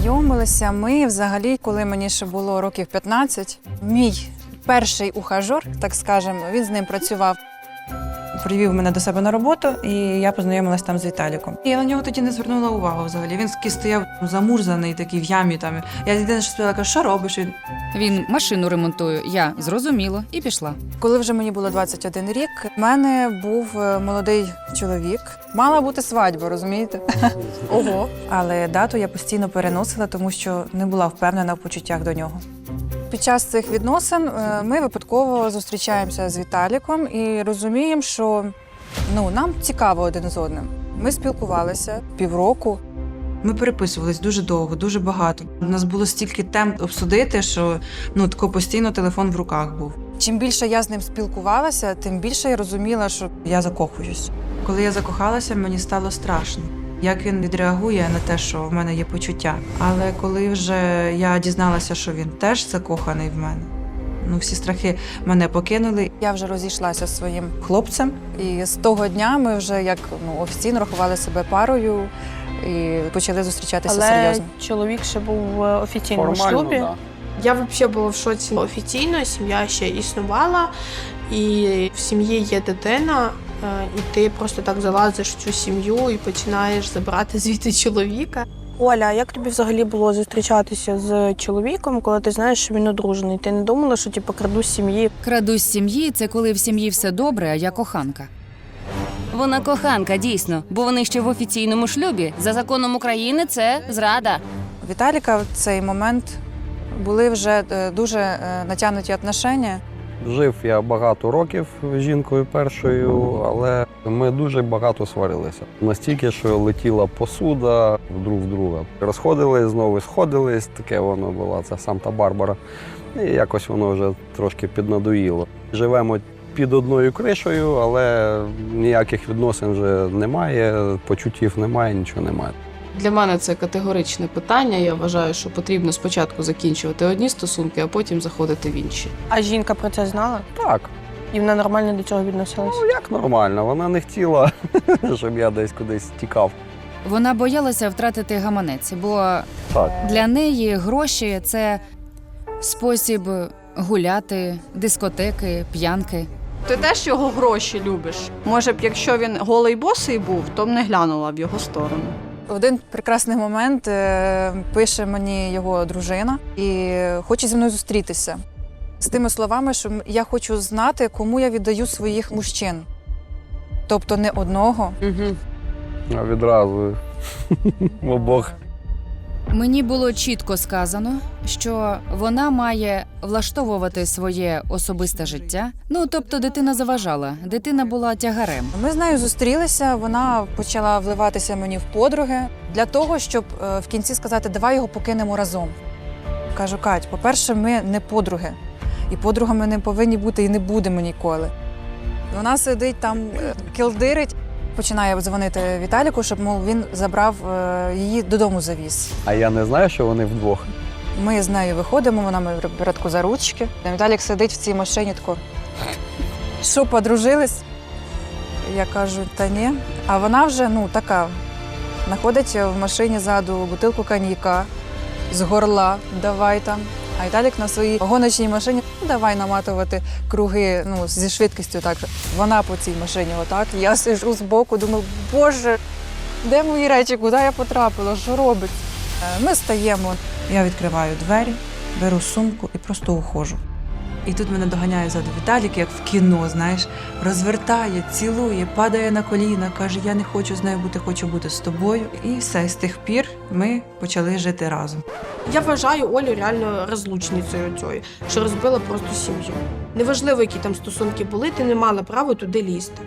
Познайомилися ми взагалі, коли мені ще було років 15. Мій перший ухажор, так скажемо, він з ним працював. Привів мене до себе на роботу, і я познайомилася там з Віталіком. Я на нього тоді не звернула увагу взагалі. Він такий стояв замурзаний, такий в ямі. Там я єдине, що спитала, що робиш? Він Він машину ремонтує. Я зрозуміло і пішла. Коли вже мені було 21 рік, в мене був е, молодий чоловік. Мала бути свадьба, розумієте? Ого. Але дату я постійно переносила, тому що не була впевнена в почуттях до нього. Під час цих відносин е, ми випадково зустрічаємося з Віталіком і розуміємо, що ну, нам цікаво один з одним. Ми спілкувалися півроку. Ми переписувались дуже довго, дуже багато. У нас було стільки тем обсудити, що ну тако постійно телефон в руках був. Чим більше я з ним спілкувалася, тим більше я розуміла, що я закохуюсь. Коли я закохалася, мені стало страшно. Як він відреагує на те, що в мене є почуття. Але коли вже я дізналася, що він теж закоханий в мене, ну всі страхи мене покинули. Я вже розійшлася зі своїм хлопцем, і з того дня ми вже як ну офіційно рахували себе парою і почали зустрічатися Але серйозно. чоловік ще був в офіційному Формально, шлюбі. да. Я взагалі була в шоці офіційно, сім'я ще існувала, і в сім'ї є дитина, і ти просто так залазиш в цю сім'ю і починаєш забирати звідти чоловіка. Оля, а як тобі взагалі було зустрічатися з чоловіком, коли ти знаєш, що він одружений? Ти не думала, що типу, краду з сім'ї? Крадусь з сім'ї це коли в сім'ї все добре, а я коханка. Вона коханка, дійсно, бо вони ще в офіційному шлюбі. За законом України це зрада. Віталіка в цей момент були вже е, дуже е, натягнуті отношення. Жив я багато років жінкою першою, але ми дуже багато сварилися. Настільки, що летіла посуда друг в друга. Розходились, знову сходились, таке воно було, це Санта-Барбара. І якось воно вже трошки піднадоїло. Живемо під одною кришею, але ніяких відносин вже немає, почуттів немає, нічого немає. Для мене це категоричне питання. Я вважаю, що потрібно спочатку закінчувати одні стосунки, а потім заходити в інші. А жінка про це знала? Так, І вона нормально до цього відносилась? ну як нормально, вона не хотіла, щоб я десь кудись тікав. Вона боялася втратити гаманець, бо Так. для неї гроші це спосіб гуляти, дискотеки, п'янки. Ти теж його гроші любиш. Може б, якщо він голий босий був, то б не глянула в його сторону. В один прекрасний момент е, пише мені його дружина і хоче зі мною зустрітися з тими словами, що м- я хочу знати, кому я віддаю своїх мужчин. Тобто не одного. А відразу обох. Мені було чітко сказано, що вона має влаштовувати своє особисте життя. Ну тобто, дитина заважала, дитина була тягарем. Ми з нею зустрілися. Вона почала вливатися мені в подруги для того, щоб е, в кінці сказати, давай його покинемо разом. Кажу, Кать, по-перше, ми не подруги, і подругами не повинні бути і не будемо ніколи. Вона сидить там, е, кілдирить, починає дзвонити Віталіку, щоб мов він забрав е, її додому завіз. А я не знаю, що вони вдвох. Ми з нею виходимо, вона мене бере за ручки. Віталік сидить в цій машині тако. Що, подружились? Я кажу, та ні. А вона вже ну така. Знаходить в машині ззаду бутилку коньяка з горла, давай там. А Віталік на своїй гоночній машині «Ну, давай наматувати круги ну, зі швидкістю. Так. Вона по цій машині отак. Я сижу збоку, думаю, боже, де мої речі, куди я потрапила, що робить? Е, Ми стаємо. Я відкриваю двері, беру сумку і просто уходжу. І тут мене доганяє ззаду Віталік, як в кіно, знаєш, розвертає, цілує, падає на коліна, каже: Я не хочу з нею бути, хочу бути з тобою. І все, з тих пір ми почали жити разом. Я вважаю Олю реально розлучницею цією, що розбила просто сім'ю. Неважливо, які там стосунки були, ти не мала права туди лізти.